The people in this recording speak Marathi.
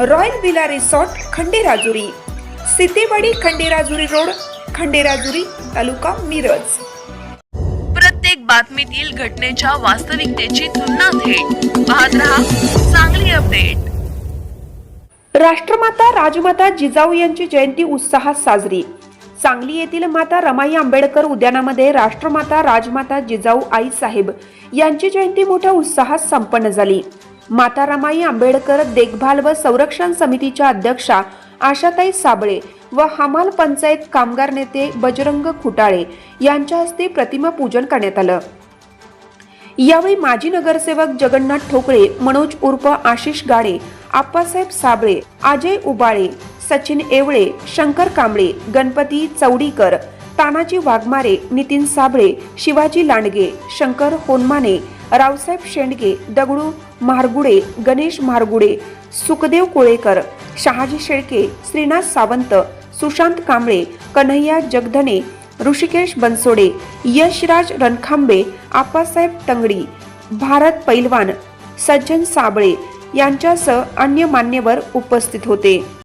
Royal villa resort Khanderajuri. Sitewadi Khanderajuri road Khanderajuri तालुका मिरज. प्रत्येक बातमीतील घटनेच्या वास्तविकतेची तुलना थेट. पाहत रहा चांगली अपडेट. राष्ट्रमाता राजमाता जिजाऊ यांची जयंती उत्साहात साजरी. सांगली येथील माता रमाई आंबेडकर उद्यानामध्ये राष्ट्रमाता राजमाता जिजाऊ आई साहेब यांची जयंती मोठ्या उत्साहात संपन्न झाली. मातारामाई आंबेडकर देखभाल व संरक्षण समितीच्या अध्यक्षा आशाताई साबळे व हमाल पंचायत कामगार नेते बजरंग खुटाळे यांच्या हस्ते प्रतिमा पूजन करण्यात आलं. यावेळी माजी नगरसेवक जगन्नाथ ठोकळे मनोज उर्फ आशिष गाडे आप्पासाहेब साबळे अजय उबाळे सचिन एवळे शंकर कांबळे गणपती चौडीकर तानाजी वाघमारे नितीन साबळे शिवाजी लांडगे शंकर होनमाने रावसाहेब शेंडगे दगडू म्हारगुडे गणेश म्हारगुडे सुखदेव कोळेकर शहाजी शेळके श्रीनाथ सावंत सुशांत कांबळे कन्हैया जगधने ऋषिकेश बनसोडे यशराज रणखांबे आप्पासाहेब तंगडी भारत पैलवान सज्जन साबळे यांच्यासह अन्य मान्यवर उपस्थित होते.